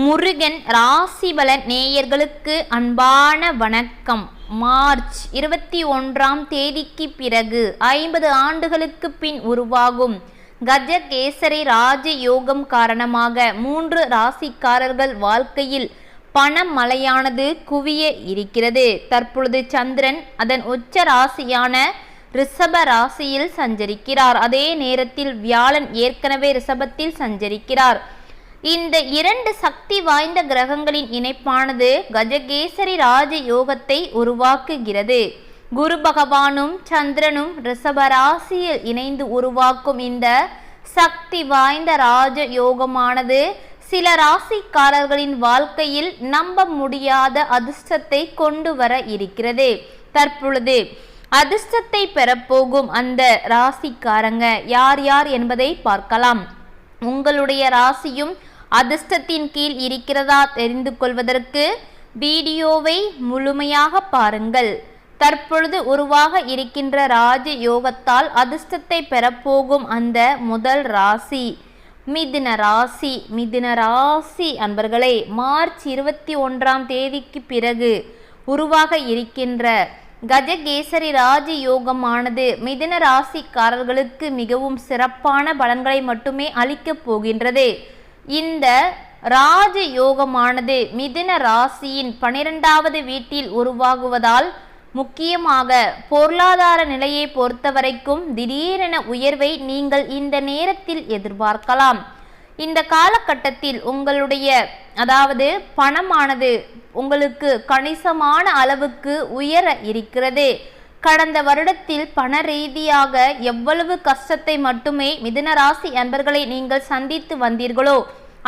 முருகன் ராசிபலன் நேயர்களுக்கு அன்பான வணக்கம். மார்ச் இருபத்தி ஒன்றாம் தேதிக்கு பிறகு ஐம்பது ஆண்டுகளுக்கு பின் உருவாகும் கஜகேசரி ராஜ யோகம் காரணமாக மூன்று ராசிக்காரர்கள் வாழ்க்கையில் பணமலையானது குவிய இருக்கிறது. தற்பொழுது சந்திரன் அதன் உச்ச ராசியான ரிஷப ராசியில் சஞ்சரிக்கிறார். அதே நேரத்தில் வியாழன் ஏற்கனவே ரிஷபத்தில் சஞ்சரிக்கிறார். இந்த இரண்டு சக்தி வாய்ந்த கிரகங்களின் இணைப்பானது கஜகேசரி ராஜ யோகத்தை உருவாக்குகிறது. குரு பகவானும் சந்திரனும் ரிஷபராசியில் இணைந்து உருவாக்கும் இந்த சக்தி வாய்ந்த ராஜ யோகமானது சில ராசிக்காரர்களின் வாழ்க்கையில் நம்ப முடியாத அதிர்ஷ்டத்தை கொண்டு வர இருக்கிறது. தற்பொழுது அதிர்ஷ்டத்தை பெறப்போகும் அந்த ராசிக்காரங்க யார் யார் என்பதை பார்க்கலாம். உங்களுடைய ராசியும் அதிர்ஷ்டத்தின் கீழ் இருக்கிறதா தெரிந்து கொள்வதற்கு வீடியோவை முழுமையாக பாருங்கள். தற்பொழுது உருவாக இருக்கின்ற ராஜ யோகத்தால் அதிர்ஷ்டத்தை பெறப்போகும் அந்த முதல் ராசி மிதுன ராசி மிதுன ராசி அன்பர்களே மார்ச் இருபத்தி ஒன்றாம் தேதிக்கு பிறகு உருவாக இருக்கின்ற கஜகேசரி ராஜ யோகமானது மிதுன ராசிக்காரர்களுக்கு மிகவும் சிறப்பான பலன்களை மட்டுமே அளிக்கப் போகின்றது. இந்த ராஜ யோகமானது மிதுன ராசியின் பனிரெண்டாவது வீட்டில் உருவாகுவதால் முக்கியமாக பொருளாதார நிலையை பொறுத்தவரைக்கும் திடீரென உயர்வை நீங்கள் இந்த நேரத்தில் எதிர்பார்க்கலாம். இந்த காலகட்டத்தில் உங்களுடைய அதாவது பணமானது உங்களுக்கு கணிசமான அளவுக்கு உயர இருக்கிறது. கடந்த வருடத்தில் பண ரீதியாக எவ்வளவு கஷ்டத்தை மட்டுமே மிதுனராசி அன்பர்களை நீங்கள் சந்தித்து வந்தீர்களோ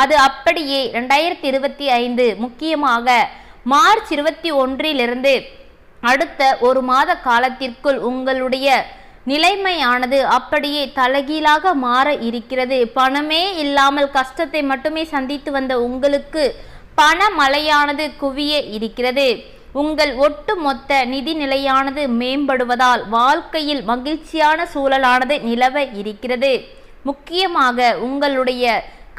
அது அப்படியே ரெண்டாயிரத்தி இருபத்தி ஐந்து முக்கியமாக மார்ச் இருபத்தி ஒன்றிலிருந்து அடுத்த ஒரு மாத காலத்திற்குள் உங்களுடைய நிலைமையானது அப்படியே தலைகீழாக மாற இருக்கிறது. பணமே இல்லாமல் கஷ்டத்தை மட்டுமே சந்தித்து வந்த உங்களுக்கு பண மழையானது குவிய இருக்கிறது. உங்கள் ஒட்டுமொத்த நிதி நிலையானது மேம்படுவதால் வாழ்க்கையில் மகிழ்ச்சியான சூழலானது நிலவ இருக்கிறது. முக்கியமாக உங்களுடைய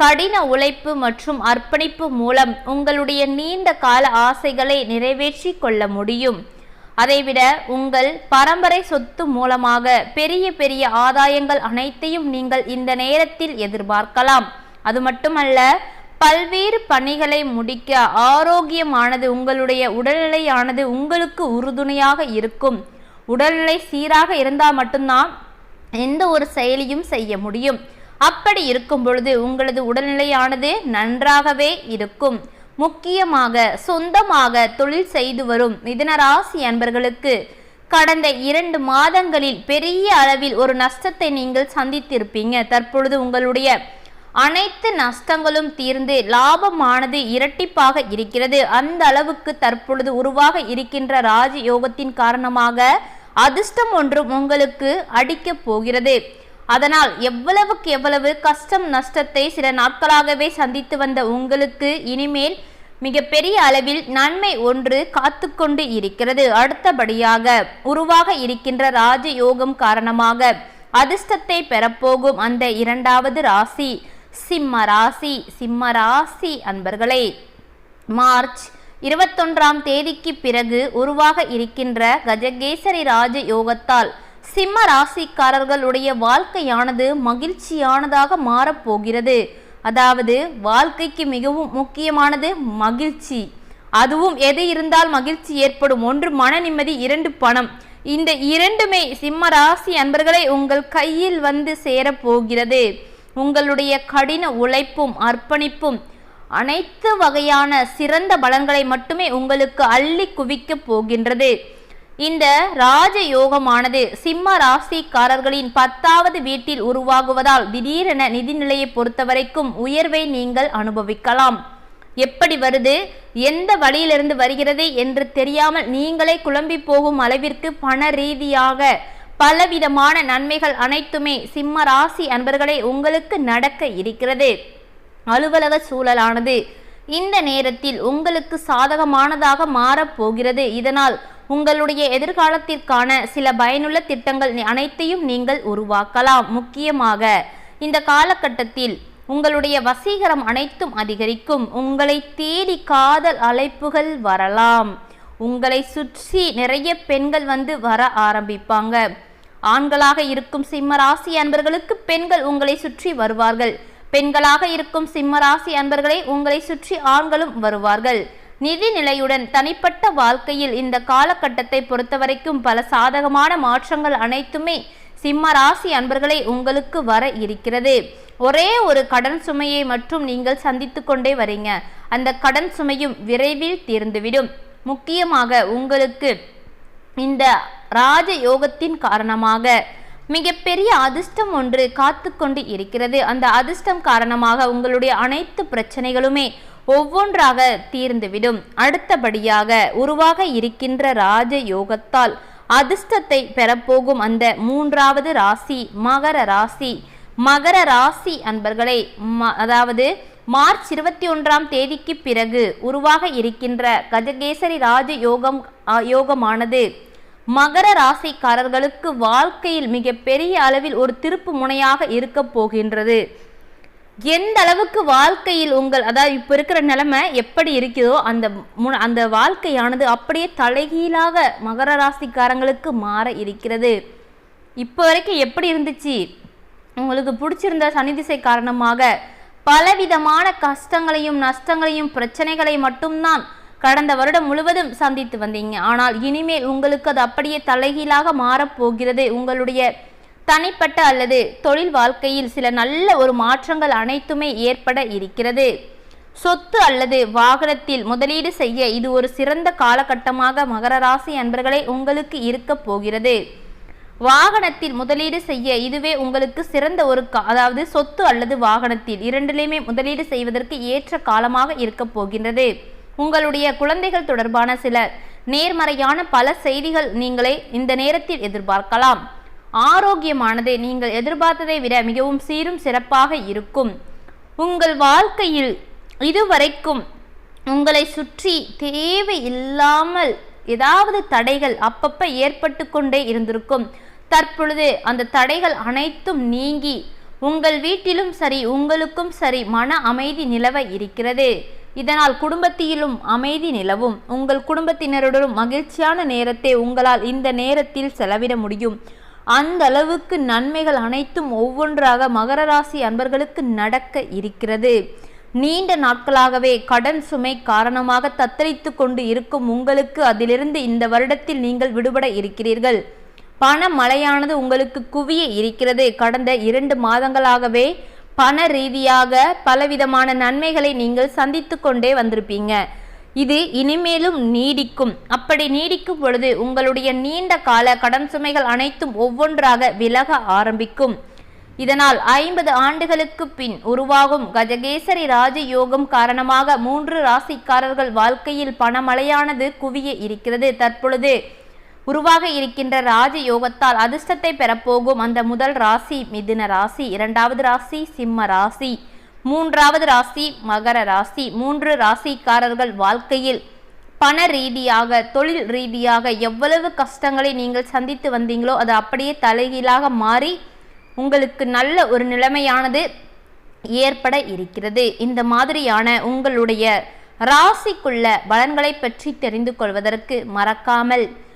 கடின உழைப்பு மற்றும் அர்ப்பணிப்பு மூலம் உங்களுடைய நீண்ட கால ஆசைகளை நிறைவேற்றி கொள்ள முடியும். அதைவிட உங்கள் பரம்பரை சொத்து மூலமாக பெரிய பெரிய ஆதாயங்கள் அனைத்தையும் நீங்கள் இந்த நேரத்தில் எதிர்பார்க்கலாம். அது மட்டுமல்ல பல்வேறு பணிகளை முடிக்க ஆரோக்கியமானது உங்களுடைய உடல்நிலையானது உங்களுக்கு உறுதுணையாக இருக்கும். உடல்நிலை சீராக இருந்தால் மட்டும்தான் எந்த ஒரு செயலியும் செய்ய முடியும். அப்படி இருக்கும் பொழுது உங்களது உடல்நிலையானது நன்றாகவே இருக்கும். முக்கியமாக சொந்தமாக தொழில் செய்து வரும் மிதனராசி அன்பர்களுக்கு கடந்த இரண்டு மாதங்களில் பெரிய அளவில் ஒரு நஷ்டத்தை நீங்கள் சந்தித்திருப்பீங்க. தற்பொழுது உங்களுடைய அனைத்து நஷ்டங்களும் தீர்ந்து லாபமானது இரட்டிப்பாக இருக்கிறது. அந்த அளவுக்கு தற்பொழுது உருவாக இருக்கின்ற ராஜ யோகத்தின் காரணமாக அதிர்ஷ்டம் ஒன்றும் உங்களுக்கு அடிக்கப் போகிறது. அதனால் எவ்வளவுக்கு எவ்வளவு கஷ்டம் நஷ்டத்தை சில நாட்களாகவே சந்தித்து வந்த உங்களுக்கு இனிமேல் மிகப்பெரிய அளவில் நன்மை ஒன்று காத்து கொண்டு இருக்கிறது. அடுத்தபடியாக உருவாக இருக்கின்ற ராஜ யோகம் காரணமாக அதிர்ஷ்டத்தை பெறப்போகும் அந்த இரண்டாவது ராசி. சிம்ம ராசி சிம்ம ராசி அன்பர்களே மார்ச் இருபத்தொன்றாம் தேதிக்கு பிறகு உருவாக இருக்கின்ற கஜகேசரி ராஜ யோகத்தால் சிம்ம ராசிக்காரர்களுடைய வாழ்க்கையானது மகிழ்ச்சியானதாக மாறப்போகிறது. அதாவது வாழ்க்கைக்கு மிகவும் முக்கியமானது மகிழ்ச்சி. அதுவும் எது இருந்தால் மகிழ்ச்சி ஏற்படும். ஒன்று மன நிம்மதி இரண்டு பணம். இந்த இரண்டுமே சிம்ம ராசி அன்பர்களை உங்கள் கையில் வந்து சேரப்போகிறது. உங்களுடைய கடின உழைப்பும் அர்ப்பணிப்பும் அனைத்து வகையான சிறந்த பலன்களை மட்டுமே உங்களுக்கு அள்ளி குவிக்கப் போகின்றது. இந்த ராஜ யோகமானது சிம்ம ராசிக்காரர்களின் பத்தாவது வீட்டில் உருவாகுவதால் திடீரென நிதிநிலையை பொறுத்தவரைக்கும் உயர்வை நீங்கள் அனுபவிக்கலாம். எப்படி வருது? எந்த வழியிலிருந்து வருகிறது என்று தெரியாமல் நீங்களே குழம்பி போகும் அளவிற்கு பண ரீதியாக பலவிதமான நன்மைகள் அனைத்துமே சிம்ம ராசி அன்பர்களே உங்களுக்கு நடக்க இருக்கிறது. அலுவலக சூழலானது இந்த நேரத்தில் உங்களுக்கு சாதகமானதாக மாறப்போகிறது இதனால் உங்களுடைய எதிர்காலத்திற்கான சில பயனுள்ள திட்டங்கள் அனைத்தையும் நீங்கள் உருவாக்கலாம். முக்கியமாக இந்த காலகட்டத்தில் உங்களுடைய வசீகரம் அனைத்தும் அதிகரிக்கும். உங்களை தேடி காதல் அழைப்புகள் வரலாம். உங்களை சுற்றி நிறைய பெண்கள் வந்து வர ஆரம்பிப்பாங்க. ஆண்களாக இருக்கும் சிம்ம ராசி அன்பர்களுக்கு பெண்கள் உங்களை சுற்றி வருவார்கள். பெண்களாக இருக்கும் சிம்ம ராசி அன்பர்களை உங்களை சுற்றி ஆண்களும் வருவார்கள். நிதி நிலையுடன் தனிப்பட்ட வாழ்க்கையில் இந்த காலகட்டத்தை பொறுத்தவரைக்கும் பல சாதகமான மாற்றங்கள் அனைத்துமே சிம்ம ராசி அன்பர்களை உங்களுக்கு வர இருக்கிறது. ஒரே ஒரு கடன் சுமையை மட்டும் நீங்கள் சந்தித்து கொண்டே வரீங்க. அந்த கடன் சுமையும் விரைவில் தீர்ந்துவிடும். முக்கியமாக உங்களுக்கு இந்த ராஜ யோகத்தின் காரணமாக. மிகப்பெரிய அதிர்ஷ்டம் ஒன்று காத்து கொண்டு இருக்கிறது. அந்த அதிர்ஷ்டம் காரணமாக உங்களுடைய அனைத்து பிரச்சனைகளுமே ஒவ்வொன்றாக தீர்ந்துவிடும். அடுத்தபடியாக உருவாக இருக்கின்ற ராஜ யோகத்தால் அதிர்ஷ்டத்தை பெறப்போகும் அந்த மூன்றாவது ராசி மகர ராசி. மகர ராசி அன்பர்களை அதாவது மார்ச் இருபத்தி ஒன்றாம் தேதிக்கு பிறகு உருவாக இருக்கின்ற கஜகேசரி ராஜ யோகம் யோகமானது. மகர ராசிக்காரர்களுக்கு வாழ்க்கையில் மிக பெரிய அளவில் ஒரு திருப்பு முனையாக இருக்க போகின்றது. எந்த அளவுக்கு வாழ்க்கையில் உங்கள் அதாவது இப்போ இருக்கிற நிலைமை எப்படி இருக்குதோ அந்த அந்த வாழ்க்கையானது அப்படியே தலைகீழாக மகர ராசிக்காரங்களுக்கு மாற இருக்கிறது. இப்போ வரைக்கும் எப்படி இருந்துச்சு? உங்களுக்கு பிடிச்சிருந்த சனி திசை காரணமாக பலவிதமான கஷ்டங்களையும் நஷ்டங்களையும் பிரச்சனைகளை மட்டும்தான் கடந்த வருடம் முழுவதும் சந்தித்து வந்தீங்க. ஆனால் இனிமேல் உங்களுக்கு அது அப்படியே தலைகீழாக மாறப்போகிறது. உங்களுடைய தனிப்பட்ட அல்லது தொழில் வாழ்க்கையில் சில நல்ல ஒரு மாற்றங்கள் அனைத்துமே ஏற்பட இருக்கிறது. சொத்து அல்லது வாகனத்தில் முதலீடு செய்ய இது ஒரு சிறந்த காலகட்டமாக மகர ராசி அன்பர்களே உங்களுக்கு இருக்க போகிறது. வாகனத்தில் முதலீடு செய்ய இதுவே உங்களுக்கு சிறந்த ஒரு அதாவது சொத்து அல்லது வாகனத்தில் இரண்டிலையுமே முதலீடு செய்வதற்கு ஏற்ற காலமாக இருக்க போகின்றது. உங்களுடைய குழந்தைகள் தொடர்பான சில நேர்மறையான பல செய்திகள் நீங்களே இந்த நேரத்தில் எதிர்பார்க்கலாம். ஆரோக்கியமானது நீங்கள் எதிர்பார்த்ததை விட மிகவும் சீரும் சிறப்பாக இருக்கும். உங்கள் வாழ்க்கையில் இதுவரைக்கும் உங்களை சுற்றி தேவை இல்லாமல் ஏதாவது தடைகள் அப்பப்ப ஏற்பட்டு கொண்டே இருந்திருக்கும். தற்பொழுது அந்த தடைகள் அனைத்தும் நீங்கி உங்கள் வீட்டிலும் சரி உங்களுக்கும் சரி மன அமைதி நிலவ இருக்கிறது. இதனால் குடும்பத்திலும் அமைதி நிலவும். உங்கள் குடும்பத்தினருடனும் மகிழ்ச்சியான நேரத்தை உங்களால் இந்த நேரத்தில் செலவிட முடியும். அந்த அளவுக்கு நன்மைகள் அனைத்தும் ஒவ்வொன்றாக மகர ராசி அன்பர்களுக்கு நடக்க இருக்கிறது. நீண்ட நாட்களாகவே கடன் சுமை காரணமாக தத்தளித்து கொண்டு இருக்கும் உங்களுக்கு அதிலிருந்து இந்த வருடத்தில் நீங்கள் விடுபட இருக்கிறீர்கள். பண மழையானது உங்களுக்கு குவிய இருக்கிறது. கடந்த இரண்டு மாதங்களாகவே பண ரீதியாக பலவிதமான நன்மைகளை நீங்கள் சந்தித்து கொண்டே வந்திருப்பீங்க. இது இனிமேலும் நீடிக்கும். அப்படி நீடிக்கும் பொழுது உங்களுடைய நீண்ட கால கடன் சுமைகள் அனைத்தும் ஒவ்வொன்றாக விலக ஆரம்பிக்கும். இதனால் ஐம்பது ஆண்டுகளுக்கு பின் உருவாகும் கஜகேசரி ராஜயோகம் காரணமாக மூன்று ராசிக்காரர்கள் வாழ்க்கையில் பணமழையானது குவிய இருக்கிறது. தற்பொழுது உருவாக இருக்கின்ற ராஜயோகத்தால் அதிர்ஷ்டத்தை பெறப்போகும் அந்த முதல் ராசி மிதுன ராசி இரண்டாவது ராசி சிம்ம ராசி மூன்றாவது ராசி மகர ராசி. மூன்று ராசிக்காரர்கள் வாழ்க்கையில் பண ரீதியாக தொழில் ரீதியாக எவ்வளவு கஷ்டங்களை நீங்கள் சந்தித்து வந்தீங்களோ அது அப்படியே தலைகீழாக மாறி உங்களுக்கு நல்ல ஒரு நிலைமையானது ஏற்பட இருக்கிறது. இந்த மாதிரியான உங்களுடைய ராசிக்குள்ள பலன்களை பற்றி தெரிந்து கொள்வதற்கு மறக்காமல்